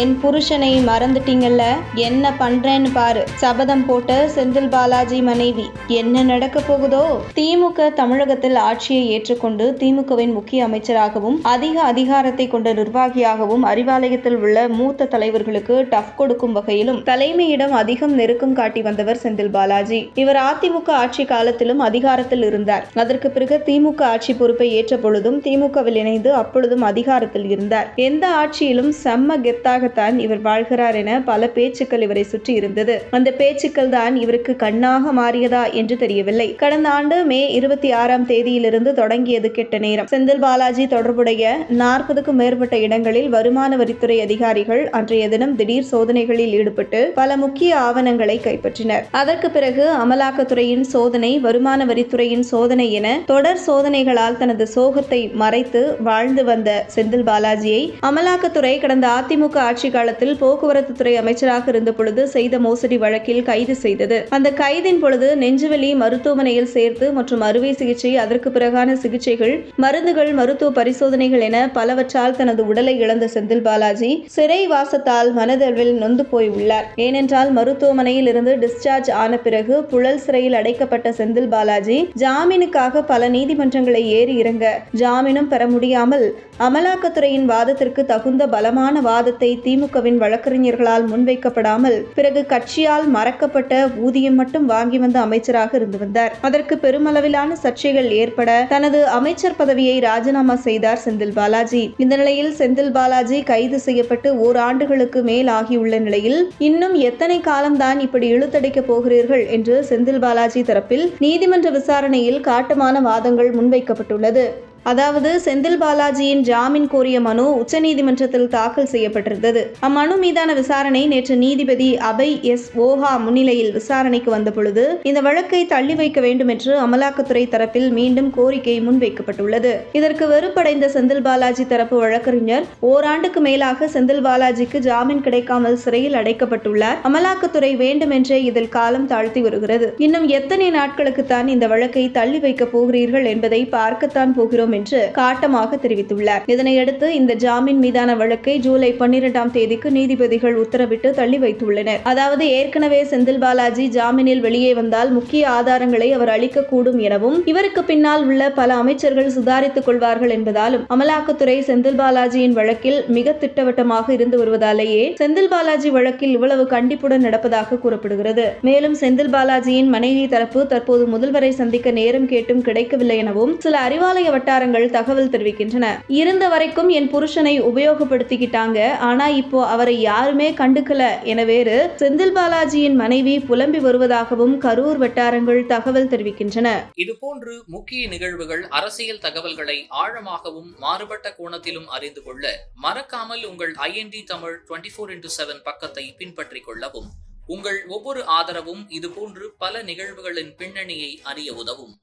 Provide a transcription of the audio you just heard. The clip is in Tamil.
என் புருஷனை மறந்துட்டீங்கல்ல? என்ன பண்றேன்னு பாரு. சபதம் போட்ட செந்தில் பாலாஜி மனைவி என்ன நடக்க போகுதோ? திமுக தமிழகத்தில் ஆட்சியை ஏற்றுக்கொண்டு திமுகவின் முக்கிய அமைச்சராகவும் அதிக அதிகாரத்தை கொண்ட நிர்வாகியாகவும் அறிவாலயத்தில் உள்ள மூத்த தலைவர்களுக்கு டஃப் கொடுக்கும் வகையிலும் தலைமையிடம் அதிகம் நெருக்கம் காட்டி வந்தவர் செந்தில் பாலாஜி. இவர் அதிமுக ஆட்சி காலத்திலும் அதிகாரத்தில் இருந்தார். அதற்கு பிறகு திமுக ஆட்சி பொறுப்பை ஏற்ற பொழுதும் திமுகவில் இணைந்து அப்பொழுதும் அதிகாரத்தில் இருந்தார். எந்த ஆட்சியிலும் செம்ம கெத்தாக கெத்தாகத்தான் இவர் வாழ்கிறார் என பல பேச்சுக்கள் இவரை சுற்றி இருந்தது. அந்த பேச்சுக்கள் தான் இவருக்கு கண்ணாக மாறியதா என்று தெரியவில்லை. கடந்த ஆண்டு மே இருபத்தி ஆறாம் தேதியிலிருந்து தொடங்கியது கெட்ட நேரம். செந்தில் பாலாஜி தொடர்புடைய நாற்பதுக்கும் மேற்பட்ட இடங்களில் வருமான வரித்துறை அதிகாரிகள் அன்றைய தினம் திடீர் சோதனைகளில் ஈடுபட்டு பல முக்கிய ஆவணங்களை கைப்பற்றினர். அதற்கு பிறகு அமலாக்கத்துறையின் சோதனை வருமான வரித்துறையின் சோதனை என தொடர் சோதனைகளால் தனது சோகத்தை மறைத்து வாழ்ந்து வந்த செந்தில் பாலாஜியை அமலாக்கத்துறை கடந்த அதிமுக ஆட்சி காலத்தில் போக்குவரத்து துறை அமைச்சராக இருந்த பொழுது செய்த மோசடி வழக்கில் கைது செய்தது. அந்த கைதின் பொழுது நெஞ்சுவலி மருத்துவமனையில் சேர்த்து மற்றும் அறுவை சிகிச்சை அதற்கு பிறகான சிகிச்சைகள் மருந்துகள் மருத்துவ பரிசோதனைகள் என பலவற்றால் தனது உடலை இழந்த செந்தில் பாலாஜி சிறை வாசத்தால் மனதளவில் நொந்து போய் உள்ளார். ஏனென்றால் மருத்துவமனையில் இருந்து டிஸ்சார்ஜ் ஆன பிறகு புழல் சிறையில் அடைக்கப்பட்ட செந்தில் பாலாஜி ஜாமீனுக்காக பல நீதிமன்றங்களை ஏறி இறங்க ஜாமீனும் பெற முடியாமல் அமலாக்கத்துறையின் வாதத்திற்கு தகுந்த பலமான வாதத்தை திமுகவின் வழக்கறிஞர்களால் முன்வைக்கப்படாமல் பிறகு கட்சியால் மறக்கப்பட்ட ஊதியம் மட்டும் வாங்கி வந்த அமைச்சராக இருந்து வந்தார். அதற்கு பெருமளவிலான சர்ச்சைகள் ஏற்பட தனது அமைச்சர் பதவியை ராஜினாமா செய்தார் செந்தில் பாலாஜி. இந்த நிலையில் செந்தில் பாலாஜி கைது செய்யப்பட்டு ஓராண்டுகளுக்கு மேல் ஆகியுள்ள நிலையில் இன்னும் எத்தனை காலம்தான் இப்படி இழுத்தடைக்கப் போகிறீர்கள் என்று செந்தில் பாலாஜி தரப்பில் நீதிமன்ற விசாரணையில் காட்டமான வாதங்கள் முன்வைக்கப்பட்டுள்ளது. அதாவது செந்தில் பாலாஜியின் ஜாமீன் கோரிய மனு உச்சநீதிமன்றத்தில் தாக்கல் செய்யப்பட்டிருந்தது. அம்மனு மீதான விசாரணை நேற்று நீதிபதி அபய் எஸ் ஓஹா முன்னிலையில் விசாரணைக்கு வந்தபொழுது இந்த வழக்கை தள்ளி வைக்க வேண்டும் என்று அமலாக்கத்துறை தரப்பில் மீண்டும் கோரிக்கை முன்வைக்கப்பட்டுள்ளது. இதற்கு வெறுப்படைந்த செந்தில் பாலாஜி தரப்பு வழக்கறிஞர் ஓராண்டுக்கு மேலாக செந்தில் பாலாஜிக்கு ஜாமீன் கிடைக்காமல் சிறையில் அடைக்கப்பட்டுள்ளார். அமலாக்கத்துறை வேண்டுமென்றே இதில் காலம் தாழ்த்தி வருகிறது. இன்னும் எத்தனை நாட்களுக்குத்தான் இந்த வழக்கை தள்ளி வைக்கப் போகிறீர்கள் என்பதை பார்க்கத்தான் போகிறோம் என்று காட்டமாக தெரிவித்துள்ளார். இதனையடுத்து இந்த ஜாமீன் மீதான வழக்கை ஜூலை பன்னிரெண்டாம் தேதிக்கு நீதிபதிகள் உத்தரவிட்டு தள்ளி வைத்துள்ளனர். அதாவது ஏற்கனவே செந்தில் பாலாஜி ஜாமீனில் வெளியே வந்தால் முக்கிய ஆதாரங்களை அவர் அளிக்கக்கூடும் எனவும் இவருக்கு பின்னால் உள்ள பல அமைச்சர்கள் சுதாரித்துக் கொள்வார்கள் என்பதாலும் அமலாக்கத்துறை செந்தில் பாலாஜியின் வழக்கில் மிக திட்டவட்டமாக இருந்து வருவதாலேயே செந்தில் பாலாஜி வழக்கில் இவ்வளவு கண்டிப்புடன் நடப்பதாக கூறப்படுகிறது. மேலும் செந்தில் பாலாஜியின் மனைவி தரப்பு தற்போது முதல்வரை சந்திக்க நேரம் கேட்டும் கிடைக்கவில்லை எனவும் சில அறிவாலய வட்டார வட்டாரங்கள் தகவல் தெரிவிக்கின்றன. இருந்த வரைக்கும் என் புருஷனை உபயோகப்படுத்திக்கிட்டாங்க. ஆனா இப்போ அவரை யாருமே கண்டுக்கல. என வேறு செந்தில் பாலாஜியின் மனைவி புலம்பி வருவதாகவும் கரூர் வட்டாரங்கள் தகவல் தெரிவிக்கின்றன. இதுபோன்று முக்கிய நிகழ்வுகள் அரசியல் தகவல்களை ஆழமாகவும் மாறுபட்ட கோணத்திலும் அறிந்து கொள்ள மறக்காமல் உங்கள் IND Tamil twenty four into seven பக்கத்தை பின்பற்றிக் கொள்ளவும் உங்கள் ஒவ்வொரு ஆதரவும் இதுபோன்று பல நிகழ்வுகளின் பின்னணியை அறிய உதவும்.